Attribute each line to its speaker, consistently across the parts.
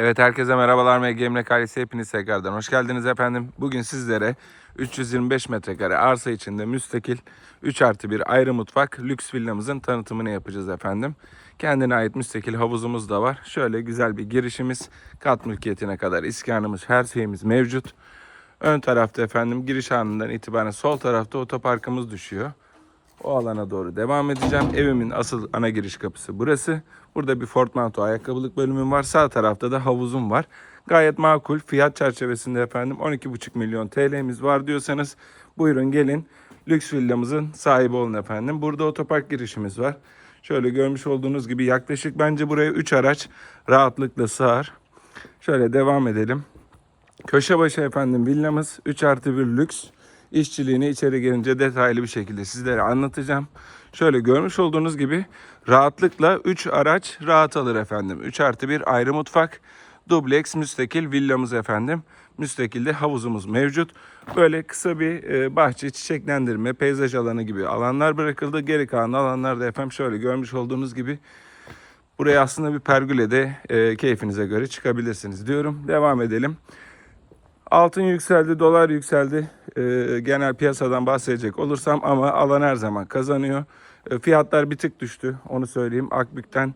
Speaker 1: Evet herkese merhabalar MG Emlak ailesi hepiniz tekrardan hoş geldiniz efendim. Bugün sizlere 325 metrekare arsa içinde müstakil 3 artı 1 ayrı mutfak lüks villamızın tanıtımını yapacağız efendim. Kendine ait müstakil havuzumuz da var. Şöyle güzel bir girişimiz kat mülkiyetine kadar iskanımız her şeyimiz mevcut. Ön tarafta efendim giriş anından itibaren sol tarafta otoparkımız düşüyor. O alana doğru devam edeceğim. Evimin asıl ana giriş kapısı burası. Burada bir Fortmanto ayakkabılık bölümüm var. Sağ tarafta da havuzum var. Gayet makul. Fiyat çerçevesinde efendim 12,5 milyon TL'miz var diyorsanız buyurun gelin. Lüks villamızın sahibi olun efendim. Burada otopark girişimiz var. Şöyle görmüş olduğunuz gibi yaklaşık bence buraya 3 araç rahatlıkla sığar. Şöyle devam edelim. Köşe başı efendim villamız 3 artı 1 lüks. İşçiliğini içeri gelince detaylı bir şekilde sizlere anlatacağım. Şöyle görmüş olduğunuz gibi rahatlıkla 3 araç rahat alır efendim. 3 artı 1 ayrı mutfak. Dubleks müstakil villamız efendim. Müstakilde havuzumuz mevcut. Böyle kısa bir e, bahçe, çiçeklendirme, peyzaj alanı gibi alanlar bırakıldı. Geri kalan alanlarda efendim şöyle görmüş olduğunuz gibi Buraya aslında bir pergüle de e, keyfinize göre çıkabilirsiniz diyorum. Devam edelim. Altın yükseldi, dolar yükseldi. Ee, genel piyasadan bahsedecek olursam ama alan her zaman kazanıyor. Ee, fiyatlar bir tık düştü, onu söyleyeyim. Akbük'ten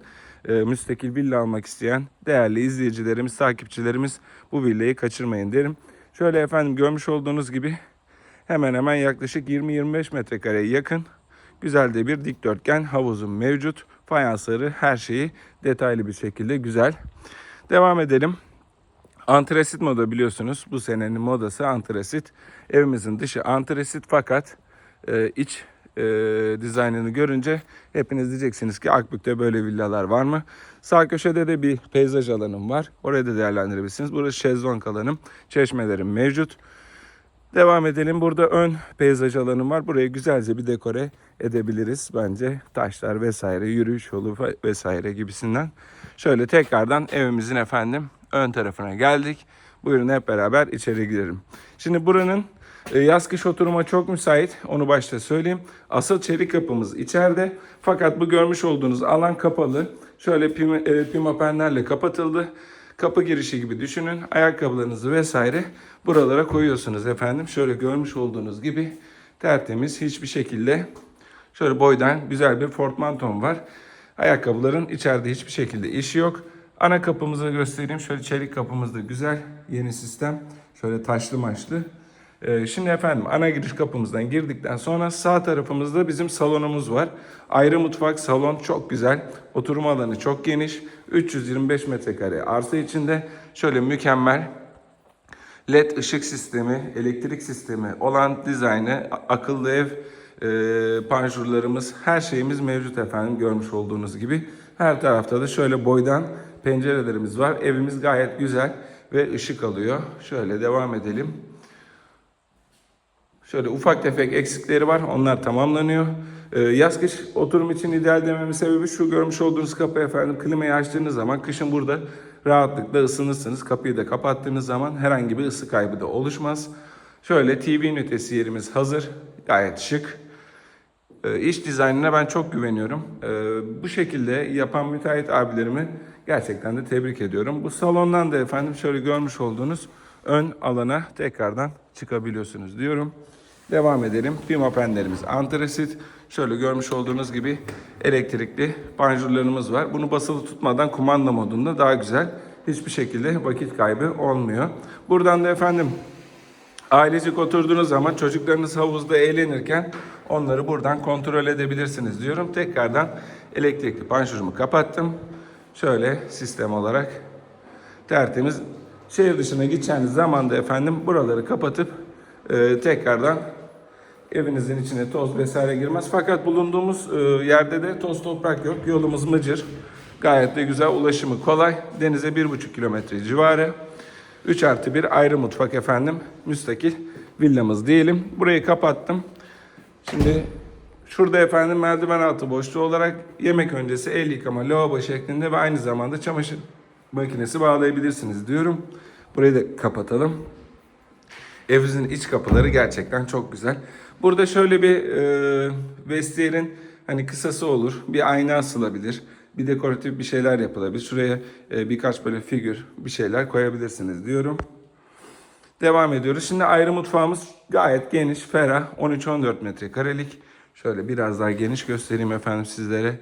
Speaker 1: e, müstakil villa almak isteyen değerli izleyicilerimiz, takipçilerimiz bu villayı kaçırmayın derim. Şöyle efendim görmüş olduğunuz gibi hemen hemen yaklaşık 20-25 metrekareye yakın güzel de bir dikdörtgen havuzum mevcut. Fayansları her şeyi detaylı bir şekilde güzel. Devam edelim. Antresit moda biliyorsunuz. Bu senenin modası antresit. Evimizin dışı antresit fakat e, iç e, dizaynını görünce hepiniz diyeceksiniz ki Akbük'te böyle villalar var mı? Sağ köşede de bir peyzaj alanım var. Orayı da değerlendirebilirsiniz. Burası şezlong alanım. Çeşmelerim mevcut. Devam edelim. Burada ön peyzaj alanım var. Burayı güzelce bir dekore edebiliriz bence. Taşlar vesaire, yürüyüş yolu vesaire gibisinden. Şöyle tekrardan evimizin efendim ön tarafına geldik. Buyurun hep beraber içeri girelim. Şimdi buranın e, yaz kış oturuma çok müsait. Onu başta söyleyeyim. Asıl çelik kapımız içeride. Fakat bu görmüş olduğunuz alan kapalı. Şöyle pima, e, pimapenlerle kapatıldı. Kapı girişi gibi düşünün. Ayakkabılarınızı vesaire buralara koyuyorsunuz efendim. Şöyle görmüş olduğunuz gibi tertemiz hiçbir şekilde şöyle boydan güzel bir portmanton var. Ayakkabıların içeride hiçbir şekilde işi yok. Ana kapımızı göstereyim. Şöyle çelik kapımız da güzel. Yeni sistem. Şöyle taşlı maçlı. Ee, şimdi efendim ana giriş kapımızdan girdikten sonra sağ tarafımızda bizim salonumuz var. Ayrı mutfak, salon çok güzel. Oturma alanı çok geniş. 325 metrekare arsa içinde şöyle mükemmel LED ışık sistemi, elektrik sistemi olan dizaynı, akıllı ev, e, panjurlarımız, her şeyimiz mevcut efendim görmüş olduğunuz gibi. Her tarafta da şöyle boydan pencerelerimiz var. Evimiz gayet güzel ve ışık alıyor. Şöyle devam edelim. Şöyle ufak tefek eksikleri var. Onlar tamamlanıyor. Ee, yaz kış oturum için ideal dememin sebebi şu görmüş olduğunuz kapı efendim. Klimayı açtığınız zaman kışın burada rahatlıkla ısınırsınız. Kapıyı da kapattığınız zaman herhangi bir ısı kaybı da oluşmaz. Şöyle TV ünitesi yerimiz hazır. Gayet şık. Ee, iç dizaynına ben çok güveniyorum. Ee, bu şekilde yapan müteahhit abilerimi gerçekten de tebrik ediyorum. Bu salondan da efendim şöyle görmüş olduğunuz ön alana tekrardan çıkabiliyorsunuz diyorum. Devam edelim. Pimapenlerimiz antresit. Şöyle görmüş olduğunuz gibi elektrikli panjurlarımız var. Bunu basılı tutmadan kumanda modunda daha güzel. Hiçbir şekilde vakit kaybı olmuyor. Buradan da efendim Ailecek oturduğunuz zaman çocuklarınız havuzda eğlenirken onları buradan kontrol edebilirsiniz diyorum. Tekrardan elektrikli panjurumu kapattım. Şöyle sistem olarak tertemiz. Şehir dışına gideceğiniz zaman da efendim buraları kapatıp e, tekrardan evinizin içine toz vesaire girmez. Fakat bulunduğumuz e, yerde de toz toprak yok. Yolumuz mıcır. Gayet de güzel. Ulaşımı kolay. Denize 1,5 kilometre civarı. 3 artı 1 ayrı mutfak efendim. Müstakil villamız diyelim. Burayı kapattım. Şimdi şurada efendim merdiven altı boşluğu olarak yemek öncesi el yıkama lavabo şeklinde ve aynı zamanda çamaşır makinesi bağlayabilirsiniz diyorum. Burayı da kapatalım. Evimizin iç kapıları gerçekten çok güzel. Burada şöyle bir e, vestiyerin hani kısası olur. Bir ayna asılabilir. Bir dekoratif bir şeyler yapılabilir. Şuraya e, birkaç böyle figür bir şeyler koyabilirsiniz diyorum. Devam ediyoruz. Şimdi ayrı mutfağımız gayet geniş, ferah. 13-14 metrekarelik. Şöyle biraz daha geniş göstereyim efendim sizlere.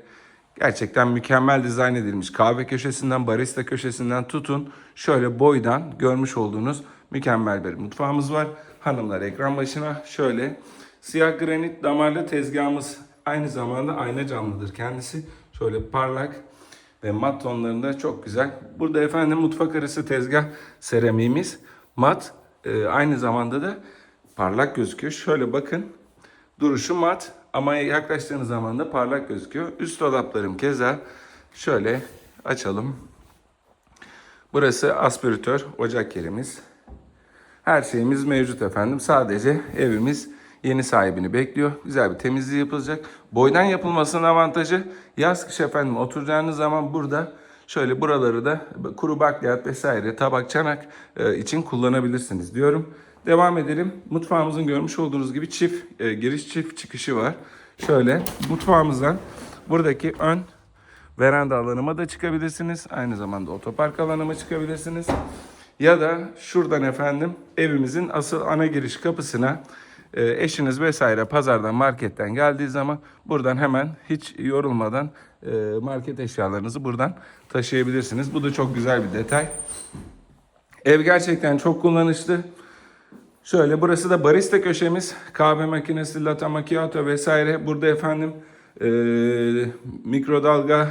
Speaker 1: Gerçekten mükemmel dizayn edilmiş. Kahve köşesinden, barista köşesinden tutun. Şöyle boydan görmüş olduğunuz mükemmel bir mutfağımız var. Hanımlar ekran başına şöyle siyah granit damarlı tezgahımız aynı zamanda ayna camlıdır kendisi. Şöyle parlak ve mat tonlarında çok güzel. Burada efendim mutfak arası tezgah seramiğimiz mat e, aynı zamanda da parlak gözüküyor. Şöyle bakın duruşu mat ama yaklaştığınız zaman da parlak gözüküyor. Üst dolaplarım keza şöyle açalım. Burası aspiratör, ocak yerimiz. Her şeyimiz mevcut efendim. Sadece evimiz yeni sahibini bekliyor. Güzel bir temizliği yapılacak. Boydan yapılmasının avantajı yaz kış efendim oturacağınız zaman burada şöyle buraları da kuru bakliyat vesaire tabak çanak e, için kullanabilirsiniz diyorum. Devam edelim. Mutfağımızın görmüş olduğunuz gibi çift e, giriş çift çıkışı var. Şöyle mutfağımızdan buradaki ön veranda alanıma da çıkabilirsiniz. Aynı zamanda otopark alanıma çıkabilirsiniz. Ya da şuradan efendim evimizin asıl ana giriş kapısına e, eşiniz vesaire pazardan marketten geldiği zaman buradan hemen hiç yorulmadan e, market eşyalarınızı buradan taşıyabilirsiniz. Bu da çok güzel bir detay. Ev gerçekten çok kullanışlı. Şöyle burası da barista köşemiz. Kahve makinesi, latte macchiato vesaire. Burada efendim e, mikrodalga,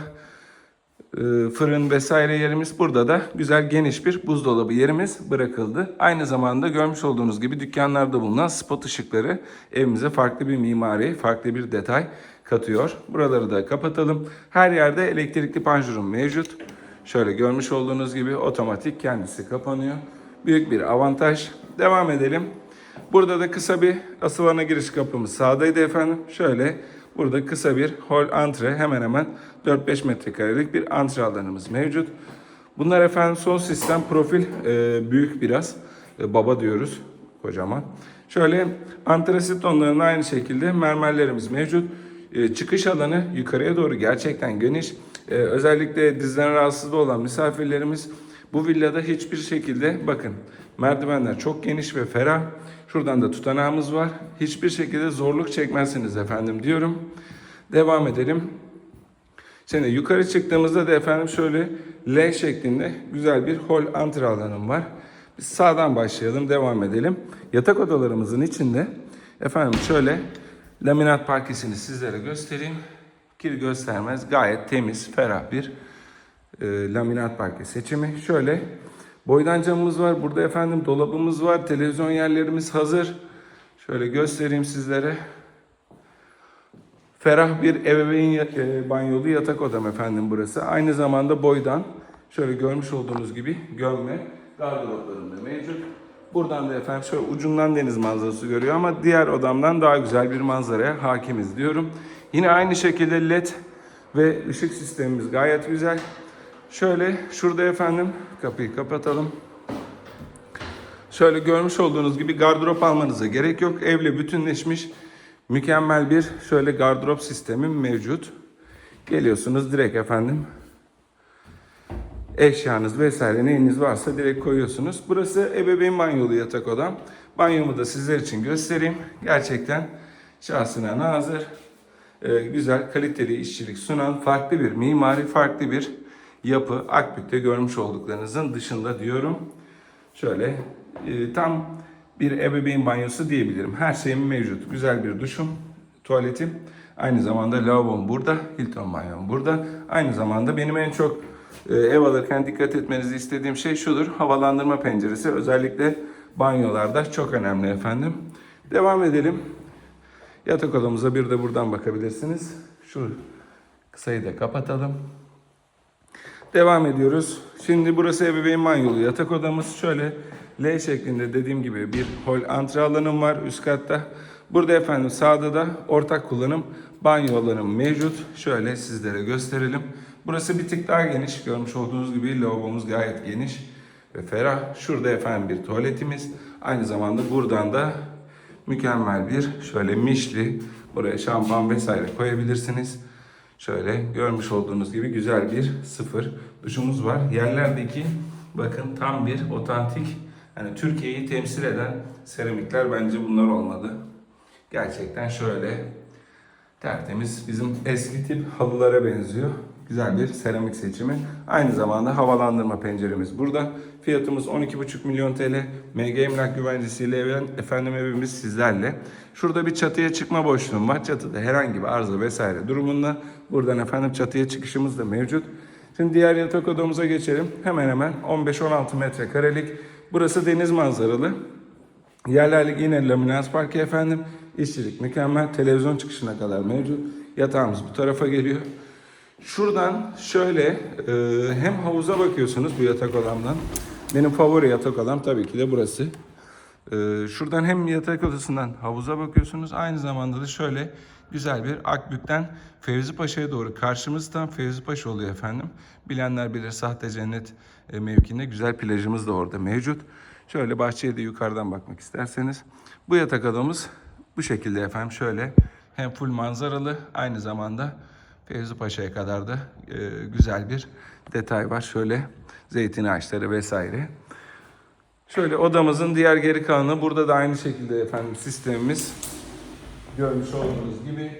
Speaker 1: fırın vesaire yerimiz. Burada da güzel geniş bir buzdolabı yerimiz bırakıldı. Aynı zamanda görmüş olduğunuz gibi dükkanlarda bulunan spot ışıkları evimize farklı bir mimari, farklı bir detay katıyor. Buraları da kapatalım. Her yerde elektrikli panjurum mevcut. Şöyle görmüş olduğunuz gibi otomatik kendisi kapanıyor. Büyük bir avantaj. Devam edelim. Burada da kısa bir asıl ana giriş kapımız sağdaydı efendim. Şöyle burada kısa bir hol antre hemen hemen 4-5 metrekarelik bir antre alanımız mevcut. Bunlar efendim son sistem profil e, büyük biraz. E, baba diyoruz kocaman. Şöyle antrasit tonlarında aynı şekilde mermerlerimiz mevcut. E, çıkış alanı yukarıya doğru gerçekten geniş. E, özellikle dizden rahatsızlığı olan misafirlerimiz bu villada hiçbir şekilde bakın merdivenler çok geniş ve ferah. Şuradan da tutanağımız var. Hiçbir şekilde zorluk çekmezsiniz efendim diyorum. Devam edelim. Şimdi yukarı çıktığımızda da efendim şöyle L şeklinde güzel bir hol antre alanım var. Biz sağdan başlayalım, devam edelim. Yatak odalarımızın içinde efendim şöyle laminat parkesini sizlere göstereyim. Kir göstermez. Gayet temiz, ferah bir e, laminat parke seçimi. Şöyle boydan camımız var. Burada efendim dolabımız var. Televizyon yerlerimiz hazır. Şöyle göstereyim sizlere. Ferah bir ebeveyn e, banyolu yatak odam efendim burası. Aynı zamanda boydan şöyle görmüş olduğunuz gibi gömme gardıroplarım da mevcut. Buradan da efendim şöyle ucundan deniz manzarası görüyor ama diğer odamdan daha güzel bir manzaraya hakimiz diyorum. Yine aynı şekilde led ve ışık sistemimiz gayet güzel. Şöyle şurada efendim kapıyı kapatalım. Şöyle görmüş olduğunuz gibi gardırop almanıza gerek yok. Evle bütünleşmiş mükemmel bir şöyle gardırop sistemi mevcut. Geliyorsunuz direkt efendim eşyanız vesaire neyiniz varsa direkt koyuyorsunuz. Burası ebeveyn banyolu yatak odam. Banyomu da sizler için göstereyim. Gerçekten şahsına nazır, e, güzel, kaliteli işçilik sunan farklı bir mimari, farklı bir yapı. Akbük'te görmüş olduklarınızın dışında diyorum. Şöyle e, tam bir ebeveyn banyosu diyebilirim. Her şeyim mevcut. Güzel bir duşum, tuvaletim. Aynı zamanda lavabom burada, Hilton banyom burada. Aynı zamanda benim en çok e, ev alırken dikkat etmenizi istediğim şey şudur. Havalandırma penceresi özellikle banyolarda çok önemli efendim. Devam edelim. Yatak odamıza bir de buradan bakabilirsiniz. Şu kısayı da kapatalım. Devam ediyoruz. Şimdi burası ebeveyn banyolu yatak odamız. Şöyle L şeklinde dediğim gibi bir hol antre alanım var üst katta. Burada efendim sağda da ortak kullanım banyo alanım mevcut. Şöyle sizlere gösterelim. Burası bir tık daha geniş. Görmüş olduğunuz gibi lavabomuz gayet geniş ve ferah. Şurada efendim bir tuvaletimiz. Aynı zamanda buradan da mükemmel bir şöyle mişli buraya şampuan vesaire koyabilirsiniz. Şöyle görmüş olduğunuz gibi güzel bir sıfır duşumuz var. Yerlerdeki bakın tam bir otantik hani Türkiye'yi temsil eden seramikler bence bunlar olmalı. Gerçekten şöyle tertemiz bizim eski tip halılara benziyor. Güzel bir seramik seçimi. Aynı zamanda havalandırma penceremiz burada. Fiyatımız 12,5 milyon TL. MG Emlak güvencesiyle evlen, efendim evimiz sizlerle. Şurada bir çatıya çıkma boşluğum var. Çatıda herhangi bir arıza vesaire durumunda buradan efendim çatıya çıkışımız da mevcut. Şimdi diğer yatak odamıza geçelim. Hemen hemen 15-16 metrekarelik. Burası deniz manzaralı. Yerlerlik yine laminans parke efendim. İşçilik mükemmel. Televizyon çıkışına kadar mevcut. Yatağımız bu tarafa geliyor. Şuradan şöyle e, hem havuza bakıyorsunuz bu yatak odamdan. Benim favori yatak odam tabii ki de burası. E, şuradan hem yatak odasından havuza bakıyorsunuz. Aynı zamanda da şöyle güzel bir Akbük'ten Fevzi Paşa'ya doğru karşımızdan Fevzi Paşa oluyor efendim. Bilenler bilir sahte cennet e, mevkinde güzel plajımız da orada mevcut. Şöyle bahçeye de yukarıdan bakmak isterseniz. Bu yatak odamız bu şekilde efendim şöyle hem full manzaralı aynı zamanda Fevzi Paşa'ya kadar da e, güzel bir detay var. Şöyle zeytin ağaçları vesaire. Şöyle odamızın diğer geri kalanı burada da aynı şekilde efendim sistemimiz görmüş olduğunuz gibi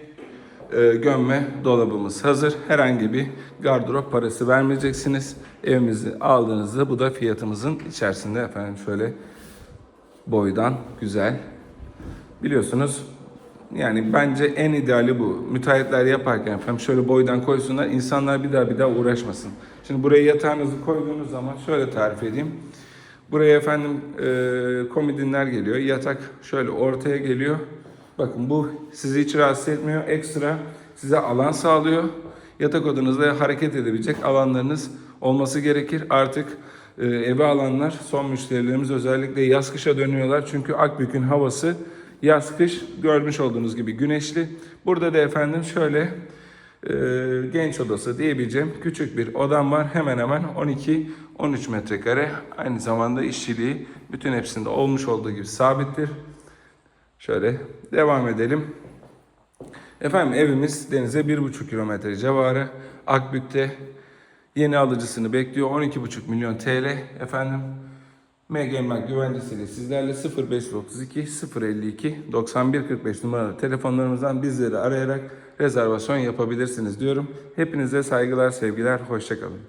Speaker 1: e, gömme dolabımız hazır. Herhangi bir gardırop parası vermeyeceksiniz. Evimizi aldığınızda bu da fiyatımızın içerisinde efendim şöyle boydan güzel. Biliyorsunuz yani bence en ideali bu. Müteahhitler yaparken efendim şöyle boydan koysunlar insanlar bir daha bir daha uğraşmasın. Şimdi buraya yatağınızı koyduğunuz zaman şöyle tarif edeyim. Buraya efendim e, komodinler geliyor. Yatak şöyle ortaya geliyor. Bakın bu sizi hiç rahatsız etmiyor. Ekstra size alan sağlıyor. Yatak odanızda hareket edebilecek alanlarınız olması gerekir. Artık e, eve alanlar son müşterilerimiz özellikle yaz kışa dönüyorlar. Çünkü Akbük'ün havası yaz kış görmüş olduğunuz gibi güneşli. Burada da efendim şöyle e, genç odası diyebileceğim küçük bir odam var. Hemen hemen 12-13 metrekare. Aynı zamanda işçiliği bütün hepsinde olmuş olduğu gibi sabittir. Şöyle devam edelim. Efendim evimiz denize 1,5 kilometre civarı. Akbük'te yeni alıcısını bekliyor. 12,5 milyon TL efendim. MG Emlak güvencesiyle sizlerle 0532 052 9145 numaralı telefonlarımızdan bizleri arayarak rezervasyon yapabilirsiniz diyorum. Hepinize saygılar, sevgiler, hoşçakalın.